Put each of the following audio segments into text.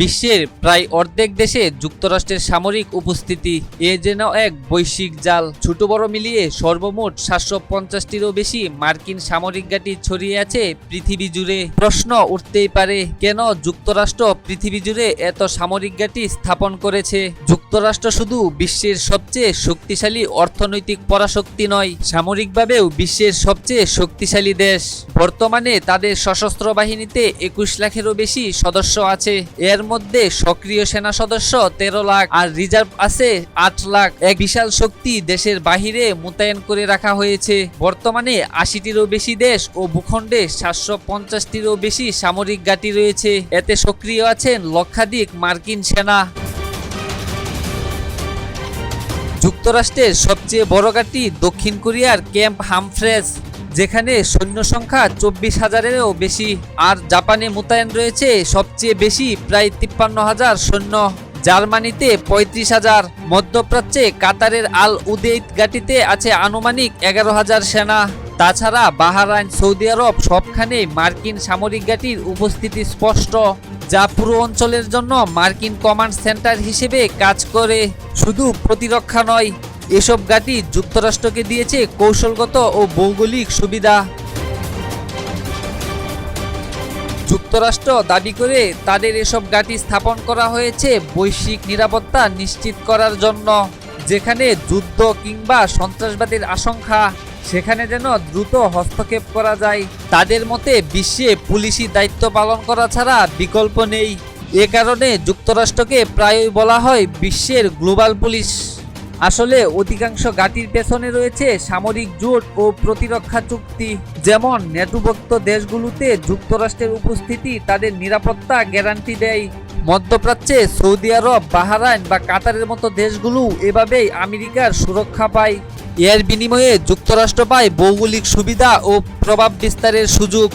বিশ্বের প্রায় অর্ধেক দেশে যুক্তরাষ্ট্রের সামরিক উপস্থিতি এ যেন এক বৈশ্বিক জাল। ছোট বড় মিলিয়ে সর্বমোট সাতশো পঞ্চাশটিরও বেশি মার্কিন সামরিক ঘাঁটি ছড়িয়ে আছে পৃথিবী জুড়ে। প্রশ্ন উঠতেই পারে, কেন যুক্তরাষ্ট্র পৃথিবী জুড়ে এত সামরিক ঘাঁটি স্থাপন করেছে? যুক্তরাষ্ট্র শুধু বিশ্বের সবচেয়ে শক্তিশালী অর্থনৈতিক পরাশক্তি নয়, সামরিকভাবেও বিশ্বের সবচেয়ে শক্তিশালী দেশ। বর্তমানে তাদের সশস্ত্র বাহিনীতে একুশ লাখেরও বেশি সদস্য আছে। এর মধ্যে সক্রিয় সেনা সদস্য তেরো লাখ আর রিজার্ভ আছে আট লাখ। এক বিশাল শক্তি দেশের বাহিরে মোতায়েন করে রাখা হয়েছে। বর্তমানে আশিটিরও বেশি দেশ ও ভূখণ্ডে সাতশো পঞ্চাশটিরও বেশি সামরিক ঘাঁটি রয়েছে। এতে সক্রিয় আছেন লক্ষাধিক মার্কিন সেনা। যুক্তরাষ্ট্রের সবচেয়ে বড় ঘাঁটি দক্ষিণ কোরিয়ার ক্যাম্প হামফ্রেস যেখানে সৈন্য সংখ্যা চব্বিশ হাজারেরও বেশি, আর জাপানে মোতায়েন রয়েছে সবচেয়ে বেশি, প্রায় তিপ্পান্ন হাজার সৈন্য। জার্মানিতে পঁয়ত্রিশ হাজার, মধ্যপ্রাচ্যে কাতারের আল উদেইদ ঘাটিতে আছে আনুমানিক এগারো হাজার সেনা। তাছাড়া বাহারাইন, সৌদি আরব সবখানে মার্কিন সামরিক ঘাঁটির উপস্থিতি স্পষ্ট, যা পুরো অঞ্চলের জন্য মার্কিন কমান্ড সেন্টার হিসেবে কাজ করে। শুধু প্রতিরক্ষা নয় এসব ঘাঁটি যুক্তরাষ্ট্রকে দিয়েছে কৌশলগত ও ভৌগোলিক সুবিধা। যুক্তরাষ্ট্র দাবি করে তাদের এসব ঘাঁটি স্থাপন করা হয়েছে বৈশ্বিক নিরাপত্তা নিশ্চিত করার জন্য, যেখানে যুদ্ধ কিংবা সন্ত্রাসবাদের আশঙ্কা, সেখানে যেন দ্রুত হস্তক্ষেপ করা যায়। তাদের মতে, বিশ্বে পুলিশি দায়িত্ব পালন করা ছাড়া বিকল্প নেই। এ কারণে যুক্তরাষ্ট্রকে প্রায়ই বলা হয় বিশ্বের গ্লোবাল পুলিশ। আসলে অধিকাংশ ঘাঁটির পেছনে রয়েছে সামরিক জোট ও প্রতিরক্ষা চুক্তি। যেমন নেটুভুক্ত দেশগুলোতে যুক্তরাষ্ট্রের উপস্থিতি তাদের নিরাপত্তা গ্যারান্টি দেয়। মধ্যপ্রাচ্যে সৌদি আরব, বাহারাইন বা কাতারের মতো দেশগুলো এভাবেই আমেরিকার সুরক্ষা পায়। এর বিনিময়ে যুক্তরাষ্ট্র পায় ভৌগোলিক সুবিধা ও প্রভাব বিস্তারের সুযোগ।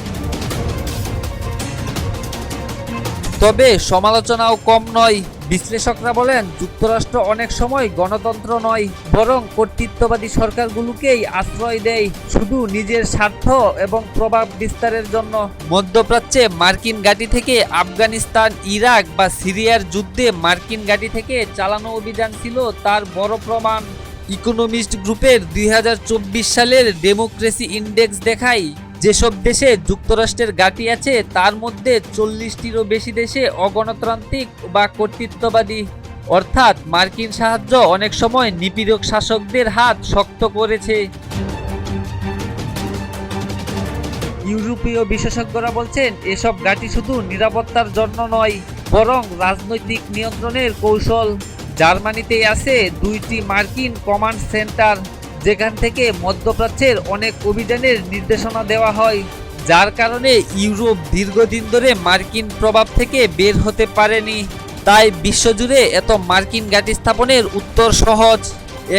তবে সমালোচনাও কম নয়। বিশ্লেষকরা বলেন, যুক্তরাষ্ট্র অনেক সময় গণতন্ত্র নয়, বরং কর্তৃত্ববাদী সরকারগুলোকেই আশ্রয় দেয় শুধু নিজের স্বার্থ এবং প্রভাব বিস্তারের জন্য। মধ্যপ্রাচ্যে মার্কিন ঘাঁটি থেকে আফগানিস্তান, ইরাক বা সিরিয়ার যুদ্ধে মার্কিন ঘাঁটি থেকে চালানো অভিযান ছিল তার বড় প্রমাণ। ইকোনমিস্ট গ্রুপের দুই হাজার চব্বিশ সালের ডেমোক্রেসি ইন্ডেক্স দেখায় যেসব দেশে যুক্তরাষ্ট্রের ঘাঁটি আছে, তার মধ্যে চল্লিশটিরও বেশি দেশে অগণতান্ত্রিক বা কর্তৃত্ববাদী। অর্থাৎ মার্কিন সাহায্য অনেক সময় নিপীড়ক শাসকদের হাত শক্ত করেছে। ইউরোপীয় বিশেষজ্ঞরা বলছেন, এসব ঘাঁটি শুধু নিরাপত্তার জন্য নয়, বরং রাজনৈতিক নিয়ন্ত্রণের কৌশল। জার্মানিতে আছে দুইটি মার্কিন কমান্ড সেন্টার। যেখান থেকে মধ্যপ্রাচ্যের অনেক অভিযানের নির্দেশনা দেওয়া হয়, যার কারণে ইউরোপ দীর্ঘদিন ধরে মার্কিন প্রভাব থেকে বের হতে পারেনি। তাই বিশ্বজুড়ে এত মার্কিন ঘাঁটি স্থাপনের উত্তর সহজ।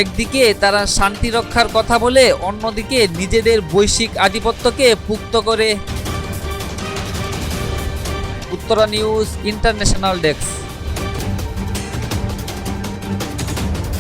একদিকে তারা শান্তি রক্ষার কথা বলে, অন্যদিকে নিজেদের বৈশ্বিক আধিপত্যকে পুক্ত করে। Uttara news international desk.